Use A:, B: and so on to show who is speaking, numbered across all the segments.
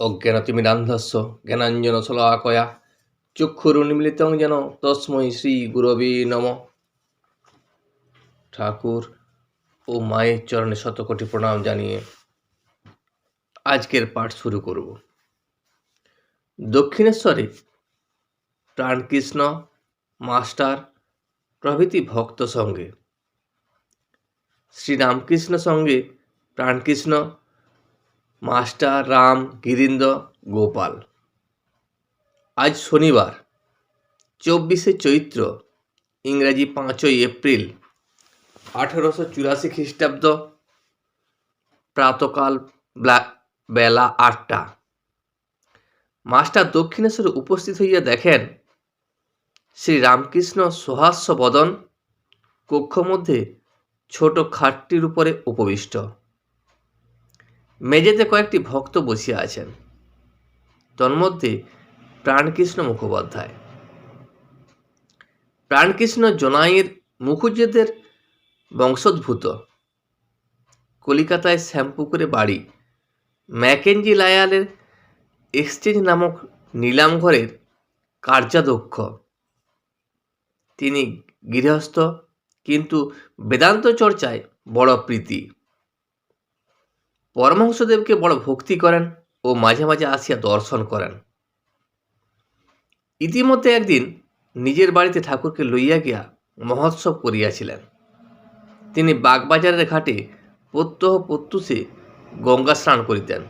A: অজ্ঞানতিমিরান্ধস্য জ্ঞানাঞ্জন শলাকয়া চক্ষুরুন্মিলিতং যেন তস্মৈ শ্রী গুরবে নম। ঠাকুর ও মায়ের চরণে শতকোটি প্রণাম জানিয়ে আজকের পাঠ শুরু করব। দক্ষিণেশ্বরে প্রাণকৃষ্ণ, মাস্টার, প্রভৃতি ভক্ত সঙ্গে, শ্রীরামকৃষ্ণ সঙ্গে প্রাণকৃষ্ণ মাস্টার রাম গিরিন্দ গোপাল। আজ শনিবার, চব্বিশে চৈত্র, ইংরাজি পাঁচই এপ্রিল, আঠেরোশো চুরাশি খ্রিস্টাব্দ, প্রাতকাল বেলা আটটা। মাস্টার দক্ষিণেশ্বরে উপস্থিত হইয়া দেখেন শ্রী রামকৃষ্ণ সহাস্য বদন কক্ষ মধ্যে ছোট খাটটির উপরে উপবিষ্ট। মেঝেতে কয়েকটি ভক্ত বসিয়া আছেন। তন্মধ্যে প্রাণকৃষ্ণ মুখোপাধ্যায়। প্রাণকৃষ্ণ জোনাইয়ের মুখুজ্জেদের বংশোদ্ভূত। কলিকাতায় শ্যামপুকুরে বাড়ি। ম্যাকেঞ্জি লায়ালের এক্সচেঞ্জ নামক নিলাম ঘরের কার্যাধ্যক্ষ। তিনি গৃহস্থ, কিন্তু বেদান্ত চর্চায় বড় প্রীতি। পরমহংসদেবকে বড় ভক্তি করেন ও মাঝে মাঝে আসিয়া দর্শন করেন। ইতিমধ্যে একদিন নিজের বাড়িতে ঠাকুরকে লইয়া গিয়া মহোৎসব করিয়াছিলেন। তিনি বাগবাজারের ঘাটে প্রত্যহ প্রত্যুষে গঙ্গা স্নান করিতেন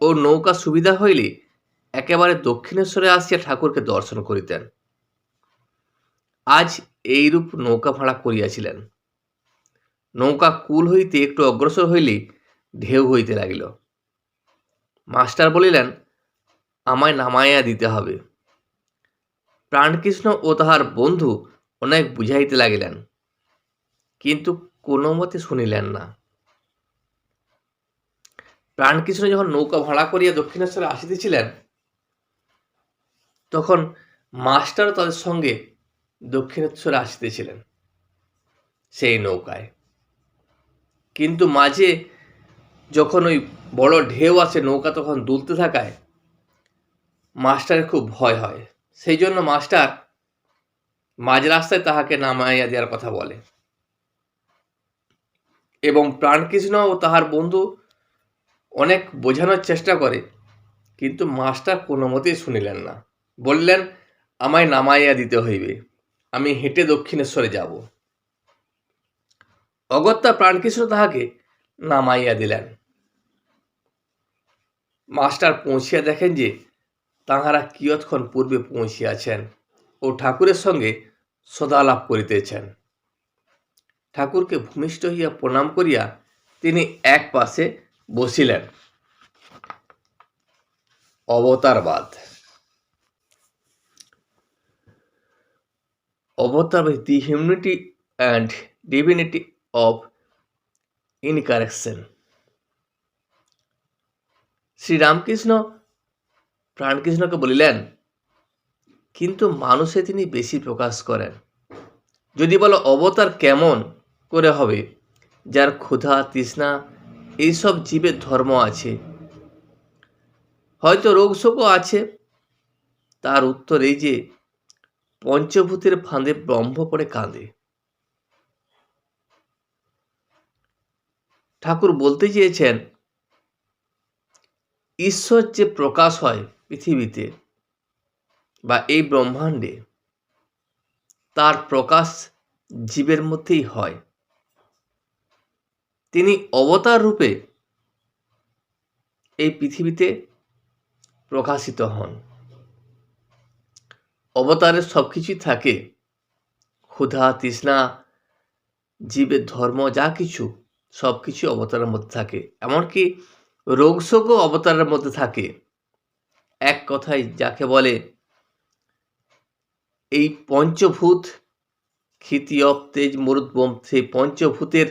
A: ও নৌকা সুবিধা হইলে একেবারে দক্ষিণেশ্বরে আসিয়া ঠাকুরকে দর্শন করিতেন। আজ এইরূপ নৌকা ভাড়া করিয়াছিলেন। নৌকা কুল হইতে একটু অগ্রসর হইলে ঢেউ হইতে লাগিল। মাস্টার বলিলেন, আমায় নামাইয়া দিতে হবে। প্রাণকৃষ্ণ ও তাহার বন্ধু অনেক বুঝাইতে লাগিলেন, কিন্তু কোনো মতে শুনিলেন না। প্রাণকৃষ্ণ যখন নৌকা ভাড়া করিয়া দক্ষিণেশ্বরে আসিতেছিলেন, তখন মাস্টার তাদের সঙ্গে দক্ষিণেশ্বরে আসিতেছিলেন সেই নৌকায়। কিন্তু মাঝে যখন ওই বড় ঢেউ আসে, নৌকা তখন দুলতে থাকায়, মাস্টারের খুব ভয় হয়। সেই জন্য মাস্টার মাঝ রাস্তায় তাহাকে নামাইয়া দেওয়ার কথা বলে। এবং প্রাণকৃষ্ণ ও তাহার বন্ধু অনেক বোঝানোর চেষ্টা করে, কিন্তু মাস্টার কোনো মতেই শুনিলেন না। বললেন, আমায় নামাইয়া দিতে হইবে, আমি হেঁটে দক্ষিণেশ্বরে যাব। অগত্যা প্রাণকৃষ্ণ তাহাকে নামাইয়া দিলেন। মাস্টার পৌঁছিয়া দেখেন যে তাহারা কিয়ৎক্ষণ পূর্বে পৌঁছিয়াছেন ও ঠাকুরের সঙ্গে সদালাপ করিতেছেন। ঠাকুরকে ভূমিষ্ঠ হইয়া প্রণাম করিয়া তিনি এক পাশে বসিলেন। অবতারবাদ। অবতারবাদ the humanity and divinity of incarnation. Sri Ramakrishna প্রাণকৃষ্ণকে বলিলেন, কিন্তু মানুষে তিনি বেশি প্রকাশ করেন। যদি বলো অবতার কেমন করে হবে, যার ক্ষুধা, তৃষ্ণা, এইসব জীবের ধর্ম আছে। হয়তো রোগ শোকও আছে। তার উত্তর এই যে, পঞ্চভূতের ফাঁদে ব্রহ্ম পড়ে কাঁদে। ঠাকুর বলতে চেয়েছেন ঈশ্বর যে প্রকাশ হয় পৃথিবীতে বা এই ব্রহ্মাণ্ডে, তার প্রকাশ জীবের মধ্যেই হয়। তিনি অবতার রূপে এই পৃথিবীতে প্রকাশিত হন। অবতারের সব কিছুই থাকে। ক্ষুধা, তৃষ্ণা, জীবের ধর্ম, যা কিছু সব কিছু অবতারের মধ্যে থাকে। এমনকি রোগ শোকও অবতারের মধ্যে থাকে। এক কথায় যাকে বলে, এই পঞ্চভূত ক্ষিতি অপ তেজ মরুদ্বম সেই পঞ্চভূতের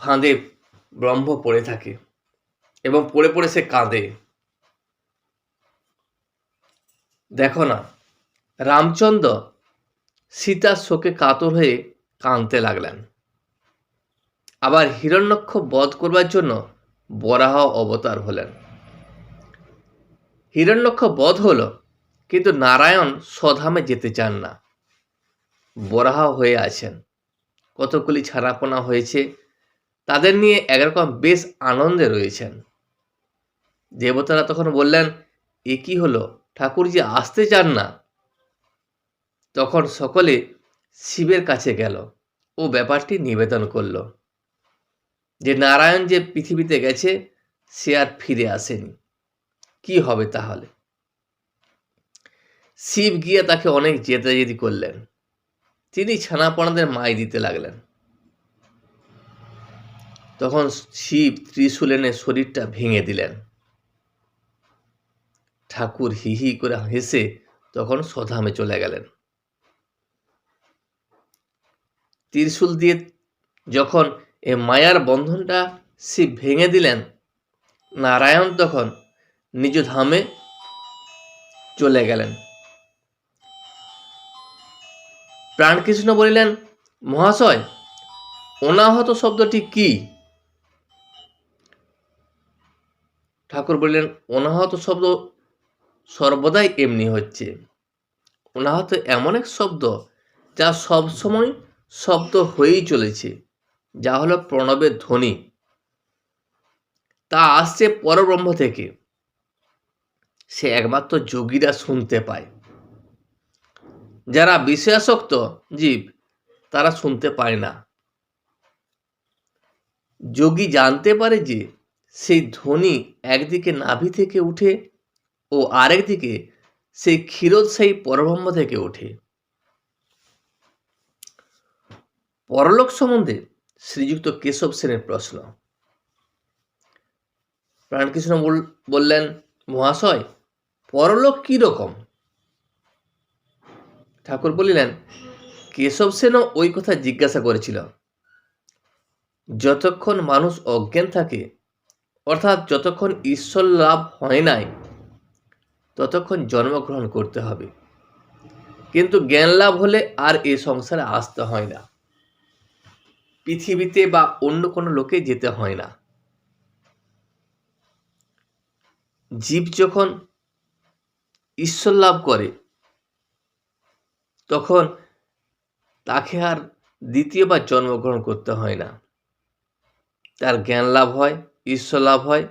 A: ফাঁদে ব্রহ্ম পড়ে থাকে এবং পড়ে পড়ে সে কাঁদে। দেখো না, রামচন্দ্র সীতার শোকে কাতর হয়ে কাঁদতে লাগলেন। আবার হিরণ্যক্ষ বধ করবার জন্য বরাহ অবতার হলেন। হিরণ্যক্ষ বধ হলো, কিন্তু নারায়ণ স্বধামে যেতে চান না। বরাহ হয়ে আছেন। কতগুলি ছাড়াপোনা হয়েছে, তাদের নিয়ে একরকম বেশ আনন্দে রয়েছেন। দেবতারা তখন বললেন, এ কি হলো? ঠাকুরজি আসতে চান না? তখন সকলে শিবের কাছে গেল ও ব্যাপারটি নিবেদন করল। যে নারায়ণ যে পৃথিবীতে গেছে, সে আর ফিরে আসেনি। কি হবে তাহলে? শিব গিয়ে তাকে অনেক জেদাজেদি করলেন। তিনি ছানাপনাদের মাই দিতে লাগলেন। তখন শিব ত্রিশূল এনে শরীরটা ভেঙে দিলেন। ঠাকুর হি হি করে হেসে তখন সধামে চলে গেলেন। ত্রিশূল দিয়ে যখন এ মায়ার বন্ধনটা শিব ভেঙে দিলেন। নারায়ণ তখন নিজ ধামে চলে গেলেন। প্রাণকৃষ্ণ বলিলেন, মহাশয়, অনাহত শব্দটি কি? ঠাকুর বললেন, অনাহত শব্দ সর্বদাই এমনি হচ্ছে। অনাহত এমন এক শব্দ যা সবসময় শব্দ হয়েই চলেছে। যা হলো প্রণবের ধ্বনি। তা আসছে পরব্রহ্ম থেকে। সে একমাত্র যোগীরা শুনতে পায়। যারা বিষয়াসক্ত জীব, তারা শুনতে পায় না। যোগী জানতে পারে যে, সেই ধ্বনি একদিকে নাভি থেকে উঠে ও আরেকদিকে সেই ক্ষীরোৎসাহী পরব্রহ্ম থেকে ওঠে। পরলোক সম্বন্ধে শ্রীযুক্ত কেশব সেনের প্রশ্ন। প্রাণকৃষ্ণ বললেন, মহাশয়, পরলোক কি রকম? ঠাকুর বলিলেন, কেশব সেনও ওই কথা জিজ্ঞাসা করেছিল। যতক্ষণ মানুষ অজ্ঞান থাকে, অর্থাৎ যতক্ষণ ঈশ্বর লাভ হয় নাই, ততক্ষণ জন্মগ্রহণ করতে হবে। কিন্তু জ্ঞান লাভ হলে আর এ সংসারে আসতে হয় না। পৃথিবীতে বা অন্য কোনো লোকে যেতে হয় না। জীব যখন ঈশ্বর লাভ করে, তখন তাকে আর দ্বিতীয়বার জন্মগ্রহণ করতে হয় না। তার জ্ঞান লাভ হয়, ঈশ্বর লাভ হয়।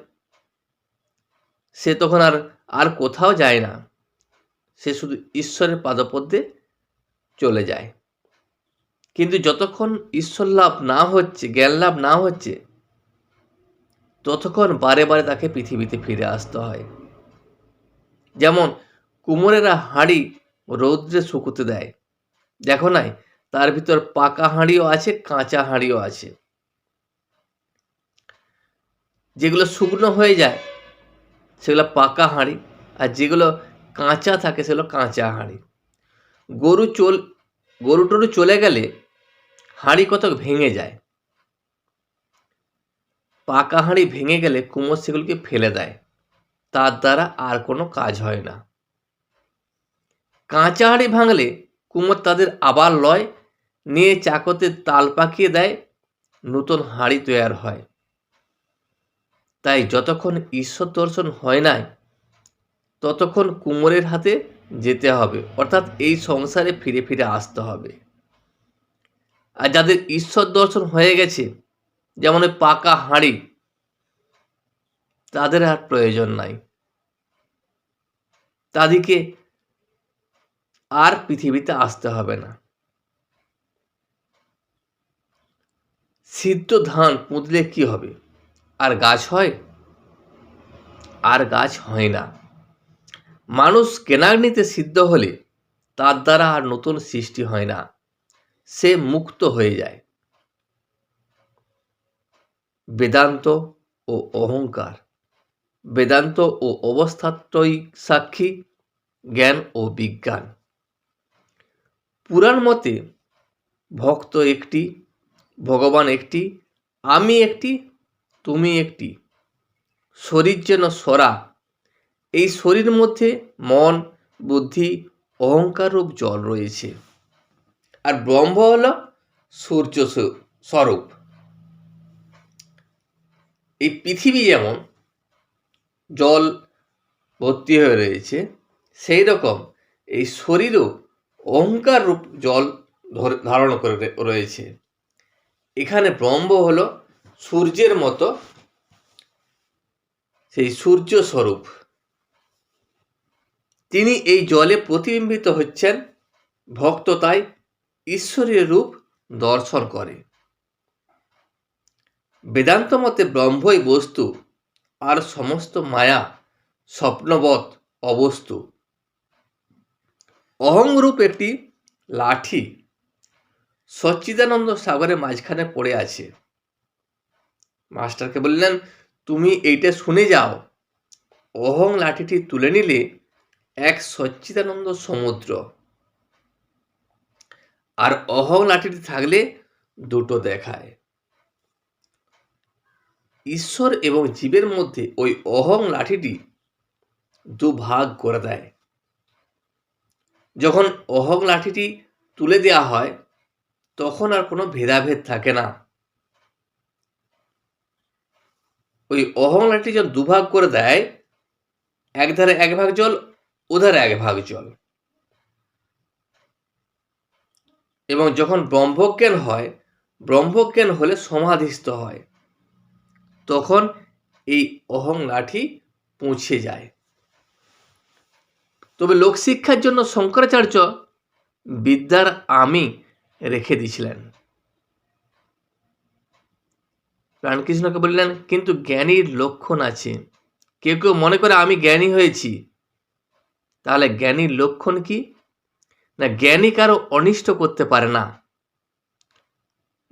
A: সে তখন আর আর কোথাও যায় না। সে শুধু ঈশ্বরের পাদপদ্মে চলে যায়। কিন্তু যতক্ষণ ঈশ্বর লাভ না হচ্ছে জ্ঞান লাভ না হচ্ছে, ততক্ষণ বারে বারে তাকে পৃথিবীতে ফিরে আসতে হয়। যেমন কুমোরেরা হাঁড়ি রৌদ্রে শুকুতে দেয়। দেখো নাই, তার ভিতর পাকা হাঁড়িও আছে, কাঁচা হাঁড়িও আছে। যেগুলো শুকনো হয়ে যায়, সেগুলো পাকা হাঁড়ি, আর যেগুলো কাঁচা থাকে, সেগুলো কাঁচা হাঁড়ি। গরু চল গরু টরু চলে গেলে হাঁড়ি কতক ভেঙে যায়। পাকা হাঁড়ি ভেঙে গেলে কুমোর সেগুলিকে ফেলে দেয়। তার দ্বারা আর কোনো কাজ হয় না। কাঁচা হাঁড়ি ভাঙলে কুমোর তাদের আবার লয়, নিয়ে চাকতে তাল পাকিয়ে দেয়, নতুন হাঁড়ি তৈয়ার হয়। তাই যতক্ষণ ঈশ্বর দর্শন হয় নাই, ততক্ষণ কুমোরের হাতে যেতে হবে, অর্থাৎ এই সংসারে ফিরে ফিরে আসতে হবে। আর যাদের ঈশ্বর দর্শন হয়ে গেছে, যেমন পাকা হাঁড়ি, তাদের আর প্রয়োজন নাই। তাদেরকে আর পৃথিবীতে আসতে হবে না। সিদ্ধ ধান পুঁতলে কি হবে? আর গাছ হয়? আর গাছ হয় না। মানুষ কেনাগ্নিতে সিদ্ধ হলে তার দ্বারা আর নতুন সৃষ্টি হয় না। সে মুক্ত হয়ে যায়। বেদান্ত ও অহংকার। বেদান্ত ও অবস্থাত্রয়ী সাক্ষী জ্ঞান ও বিজ্ঞান। পুরাণ মতে ভক্ত একটি, ভগবান একটি, আমি একটি, তুমি একটি। শরীর যেন সরা। এই শরীর মধ্যে মন, বুদ্ধি, অহংকার রূপ জল রয়েছে। আর ব্রহ্ম হল সূর্য স্বরূপ। এই পৃথিবী যেমন জল ভর্তি হয়ে রয়েছে, সেই রকম এই শরীরও অহংকার রূপ জল ধর- ধারণ করে রয়েছে। এখানে ব্রহ্ম হল সূর্যের মতো সেই সূর্য স্বরূপ। তিনি এই জলে প্রতিবিম্বিত হচ্ছেন, ভক্ত তাই ঈশ্বরীয় রূপ দর্শন করে। বেদান্ত মতে ব্রহ্মই বস্তু, আর সমস্ত মায়া স্বপ্নবৎ অবস্তু। অহংরূপ একটি লাঠি সচ্চিদানন্দ সাগরের মাঝখানে পড়ে আছে। মাস্টারকে বললেন, তুমি এইটা শুনে যাও। অহং লাঠিটি তুলে নিলে এক সচ্চিদানন্দ সমুদ্র। আর অহং লাঠিটি থাকলে দুটো দেখায়। ঈশ্বর এবং জীবের মধ্যে ওই অহং লাঠিটি দুভাগ করে দেয়। যখন অহং লাঠিটি তুলে দেওয়া হয়, তখন আর কোনো ভেদাভেদ থাকে না। ওই অহং লাঠি যখন দুভাগ করে দেয় একধারে এক ভাগ জল ওধারে এক ভাগ জল। এবং যখন ব্রহ্মজ্ঞান হয়, ব্রহ্মজ্ঞান হলে সমাধিস্থ হয়, তখন এই অহং লাঠি পৌঁছে যায়। তবে লোকশিক্ষার জন্য শঙ্করাচার্য বিদ্যার আমি রেখে দিয়েছিলেন। প্রাণকৃষ্ণকে বললেন, কিন্তু জ্ঞানীর লক্ষণ আছে। কেউ কেউ মনে করে আমি জ্ঞানী হয়েছি। তাহলে জ্ঞানীর লক্ষণ কি? না, জ্ঞানী কারও অনিষ্ট করতে পারে না।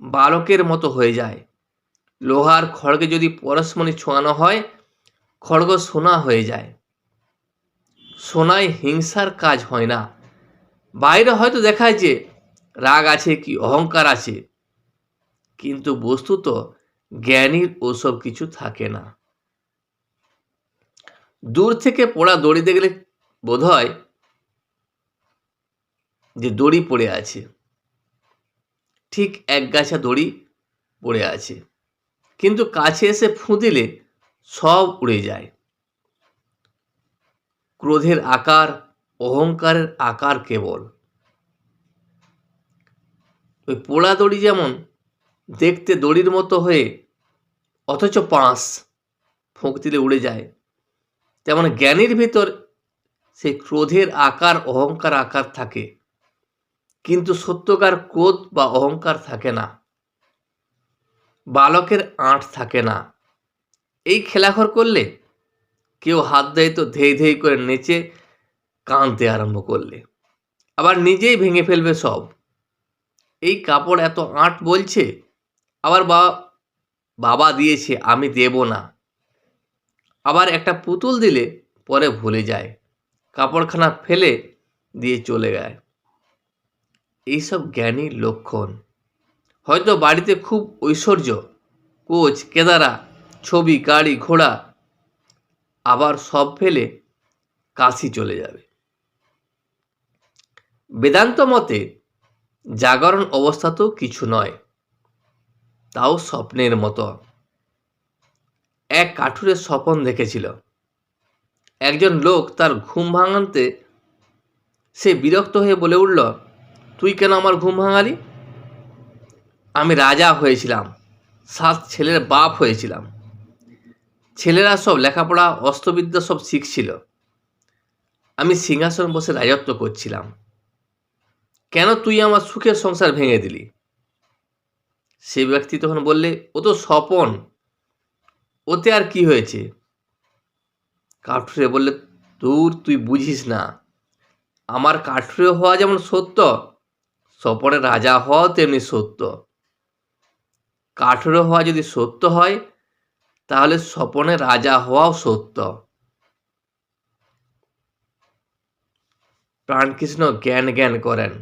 A: বালকের মতো হয়ে যায়। লোহার খড়গে যদি পরশমণি ছোঁয়ানো হয়, খড়গ সোনা হয়ে যায়। সোনায় হিংসার কাজ হয় না। বাইরে হয়তো দেখায় যে, রাগ আছে কি অহংকার আছে। কিন্তু বস্তুত জ্ঞানীর ওসব কিছু থাকে না। দূর থেকে পোড়া দড়ি দেখলে বোধ হয় যে দড়ি পড়ে আছে। ঠিক এক গাছা দড়ি পড়ে আছে। কিন্তু কাছে এসে ফুঁ দিলে সব উড়ে যায়। ক্রোধের আকার, অহংকারের আকার কেবল। ওই পোড়া দড়ি যেমন দেখতে দড়ির মতো হয়ে অথচ পাঁশ ফোঁক দিলে উড়ে যায়, তেমন জ্ঞানীর ভিতর সেই ক্রোধের আকার, অহংকার আকার থাকে। কিন্তু সত্যকার ক্রোধ বা অহংকার থাকে না। বালকের আঁট থাকে না। এই খেলাঘর করলে কেউ হাত দেয় তো ধেই ধেই করে নেচে কাঁদতে আরম্ভ করলে। আবার নিজেই ভেঙে ফেলবে সব। এই কাপড় এত আঁট বলছে, আবার বাবা বাবা দিয়েছে, আমি দেব না। আবার একটা পুতুল দিলে পরে ভুলে যায়। কাপড়খানা ফেলে দিয়ে চলে যায়। এইসব জ্ঞানীর লক্ষণ। হয়তো বাড়িতে খুব ঐশ্বর্য, কোচ, কেদারা, ছবি, গাড়ি, ঘোড়া, আবার সব ফেলে কাশি চলে যাবে। বেদান্ত মতে জাগরণ অবস্থা তো কিছু নয়, তাও স্বপ্নের মতো। এক কাঠুরের স্বপন দেখেছিল। একজন লোক তার ঘুম ভাঙানতে সে বিরক্ত হয়ে বলে উঠল তুই কেন আমার ঘুম ভাঙালি? আমি রাজা হয়েছিলাম, সাত ছেলের বাপ হয়েছিলাম। ছেলেরা সব লেখাপড়া, অস্ত্রবিদ্যা সব শিখছিল। আমি সিংহাসন বসে রাজত্ব করছিলাম। কেন তুই আমার সুখের সংসার ভেঙে দিলি? সে ব্যক্তি তখন বললে, ও তো স্বপন। ওতে আর কি হয়েছে? কাঠুরে বললে, দূর, তুই বুঝিস না। আমার কাঠুরে হওয়া যেমন সত্য স্বপনে রাজা হওয়াও তেমনি সত্য। কাঠুরে হওয়া যদি সত্য হয়, তাহলে স্বপনে রাজা হওয়াও সত্য। প্রাণকৃষ্ণ জ্ঞান জ্ঞান করেন,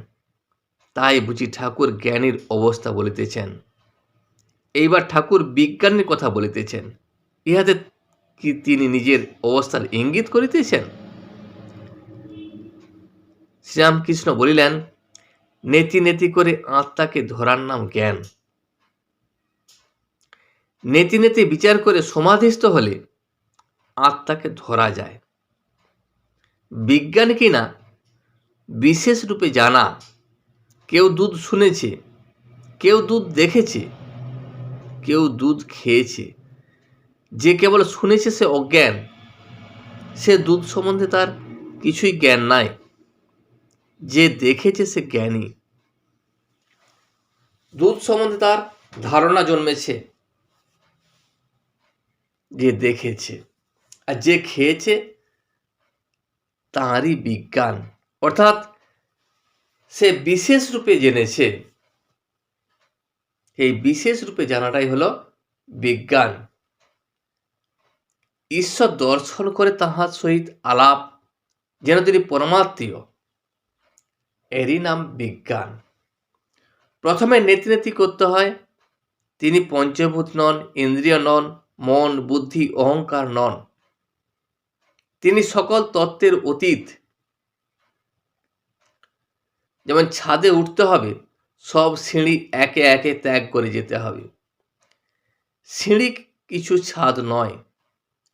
A: তাই বুঝি ঠাকুর জ্ঞানীর অবস্থা বলিতেছেন। এইবার ঠাকুর বিজ্ঞানের কথা বলিতেছেন। ইহাতে কি তিনি নিজের অবস্থার ইঙ্গিত করিতেছেন? শ্রীরামকৃষ্ণ বলিলেন নেতি নেতি করে আত্মাকে ধরার নাম জ্ঞান। নেতি নেতি বিচার করে সমাধিস্থ হলে আত্মাকে ধরা যায়। বিজ্ঞান কিনা বিশেষ রূপে জানা। কেউ দুধ শুনেছে, কেউ দুধ দেখেছে, কেউ দুধ খেয়েছে। যে কেবল শুনেছে সে অজ্ঞান, সে দুধ সম্বন্ধে তার কিছুই জ্ঞান নাই। যে দেখেছে সে জ্ঞানী। দুধ সম্বন্ধে তার ধারণা জন্মেছে। যে দেখেছে। আর যে খেয়েছে, তাঁরই বিজ্ঞান। অর্থাৎ সে বিশেষ রূপে জেনেছে। এই বিশেষ রূপে জানাটাই হলো বিজ্ঞান। ঈশ্বর দর্শন করে তাহার সহিত আলাপ, যেন তিনি পরমাত্মীয়। এরই নাম বিজ্ঞান। প্রথমে নেতি নেতি করতে হয়, তিনি পঞ্চভূত নন, ইন্দ্রিয় নন, মন, বুদ্ধি, অহংকার নন। তিনি সকল তত্ত্বের অতীত। যেমন ছাদে উঠতে হবে, সব সিঁড়ি একে একে ত্যাগ করে যেতে হবে। সিঁড়ি কিছু ছাদ নয়,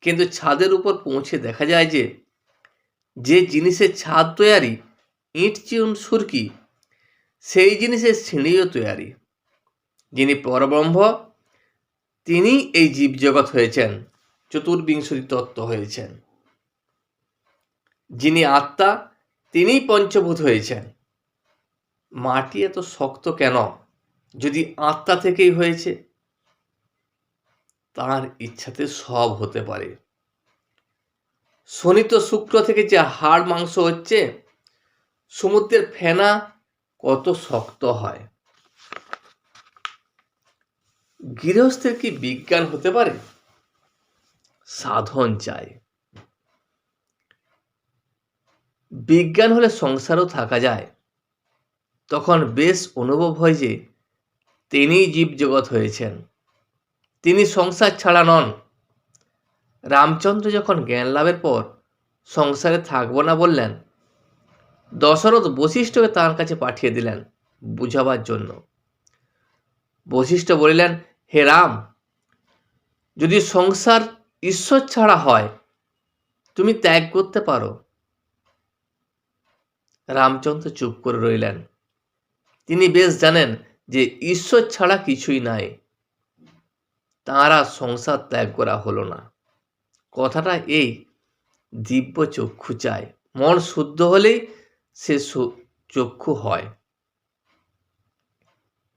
A: কিন্তু ছাদের উপর পৌঁছে দেখা যায় যে যে জিনিসের ছাদ তৈয়ারি ইট চিউন সুরকি। সেই জিনিসের সিঁড়িও তৈয়ারি। যিনি পরব্রহ্ম তিনি এই জীবজগৎ হয়েছেন, চতুর্বিংশতি তত্ত্ব হয়েছেন। যিনি আত্মা, তিনিই পঞ্চভূত হয়েছেন। মাটি এত শক্ত কেন? যদি আত্মা থেকেই হয়েছে, তার ইচ্ছাতে সব হতে পারে। শনিত শুক্র থেকে যে হাড় মাংস হচ্ছে সমুদ্রের ফেনা কত শক্ত হয়? গৃহস্থের কি বিজ্ঞান হতে পারে? সাধন চাই। বিজ্ঞান হলে সংসারও থাকা যায়। তখন বেশ অনুভব হয় যে তিনিই জীবজগৎ হয়েছেন। তিনি সংসার ছাড়া নন। রামচন্দ্র যখন জ্ঞান লাভের পর সংসারে থাকব না বললেন দশরথ বশিষ্ঠকে তার কাছে পাঠিয়ে দিলেন বুঝাবার জন্য। বশিষ্ঠ বলিলেন, হে রাম, যদি সংসার ঈশ্বর ছাড়া হয়, তুমি ত্যাগ করতে পারো। রামচন্দ্র চুপ করে রইলেন। তিনি বেশ জানেন যে ঈশ্বর ছাড়া কিছুই নাই। তাঁরা সংসার ত্যাগ করা হলো না। কথাটা এই দিব্য চক্ষু চায়। মন শুদ্ধ হলেই সে চক্ষু হয়।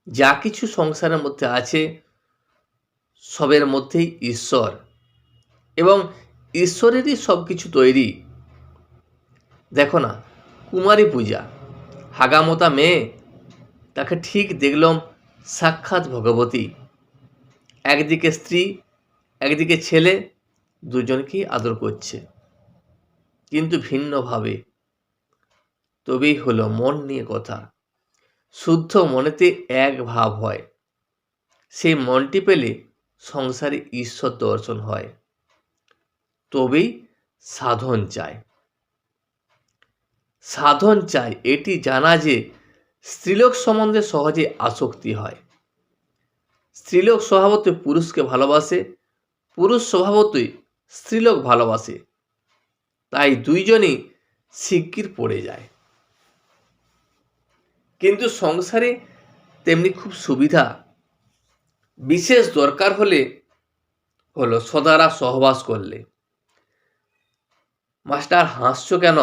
A: যা কিছু সংসারের মধ্যে আছে, সবের মধ্যেই ঈশ্বর। এবং ঈশ্বরেরই সব কিছু তৈরি। দেখো না, কুমারী পূজা, হাগামতা মেয়ে, তাকে ঠিক দেখলাম সাক্ষাৎ ভগবতী। একদিকে স্ত্রী, একদিকে ছেলে, দুজনকেই আদর করছে। কিন্তু ভিন্নভাবে তবেই হলো মন নিয়ে কথা। শুদ্ধ মনেতে এক ভাব হয়। সেই মনটি পেলে সংসারে ঈশ্বর দর্শন হয়। তবেই সাধন চায়। সাধন চাই এটি জানা যে স্ত্রীলোক সম্বন্ধে সহজে আসক্তি হয়। স্ত্রীলোক স্বভাবতই পুরুষকে ভালোবাসে, পুরুষ স্বভাবতই স্ত্রীলোক ভালোবাসে। তাই দুইজনই শিগগির পড়ে যায়। কিন্তু সংসারে তেমনি খুব সুবিধা। বিশেষ দরকার হলে হলো সদারা সহবাস করলে। মাস্টার হাসছ কেন?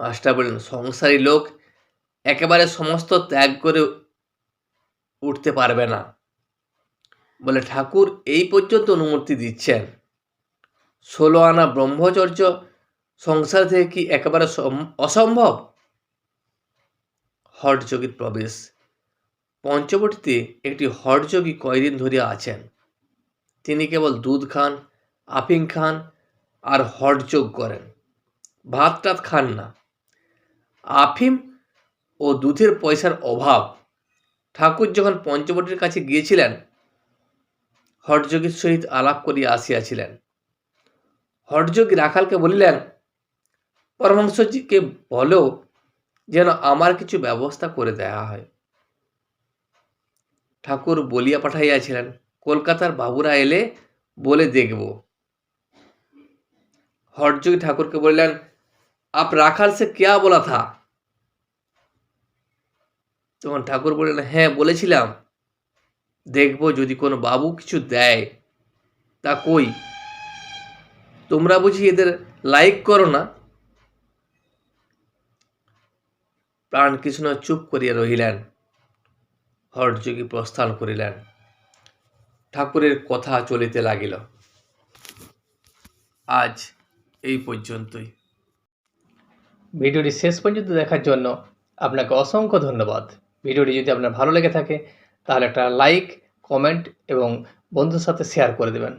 A: মাস্টার বললেন, সংসারী লোক একেবারে সমস্ত ত্যাগ করে উঠতে পারবে না। বলে, ঠাকুর এই পর্যন্ত অনুমতি দিচ্ছেন। ষোলো আনা ব্রহ্মচর্য সংসার থেকে কি একেবারে অসম্ভব? হটযোগীর প্রবেশ। পঞ্চবটিতে একটি হটযোগী কয়দিন ধরিয়া আছেন। তিনি কেবল দুধ খান আফিং খান আর হটযোগ করেন। ভাত টাত খান না। আফিম ও দুধের পয়সার অভাব। ঠাকুর যখন পঞ্চবটির কাছে গিয়েছিলেন হটযোগীর সহিত আলাপ করিয়া আসিয়াছিলেন। হটযোগী রাখালকে বলিলেন, পরমহংসজিকে বলো যেন আমার কিছু ব্যবস্থা করে দেয়া হয়। ঠাকুর বলিয়া পাঠাইয়াছিলেন, কলকাতার বাবুরা এলে বলে দেখব। হরযোগী ঠাকুরকে বললেন, আপ রাখাল সে কেয়া বলা থা? তখন ঠাকুর বললেন হ্যাঁ বলেছিলাম। দেখব যদি কোনো বাবু কিছু দেয়, তা কই? তোমরা বুঝি এদের লাইক করো না? প্রাণকৃষ্ণ চুপ করিয়া রহিলেন। হরযোগী প্রস্থান করিলেন। ঠাকুরের কথা চলিতে লাগিল। আজ এই পর্যন্তই।
B: ভিডিওটি শেষ পর্যন্ত দেখার জন্য আপনাকে অসংখ্য ধন্যবাদ। ভিডিওটি যদি আপনার ভালো লেগে থাকে, তাহলে একটা লাইক, কমেন্ট এবং বন্ধুর সাথে শেয়ার করে দেবেন।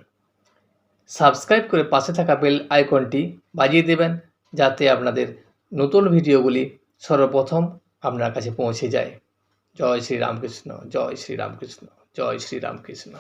B: সাবস্ক্রাইব করে পাশে থাকা বেল আইকনটি বাজিয়ে দেবেন, যাতে আপনাদের নতুন ভিডিওগুলি সর্বপ্রথম আপনার কাছে পৌঁছে যায়। জয় শ্রী রামকৃষ্ণ জয় শ্রী রামকৃষ্ণ জয় শ্রী রামকৃষ্ণ।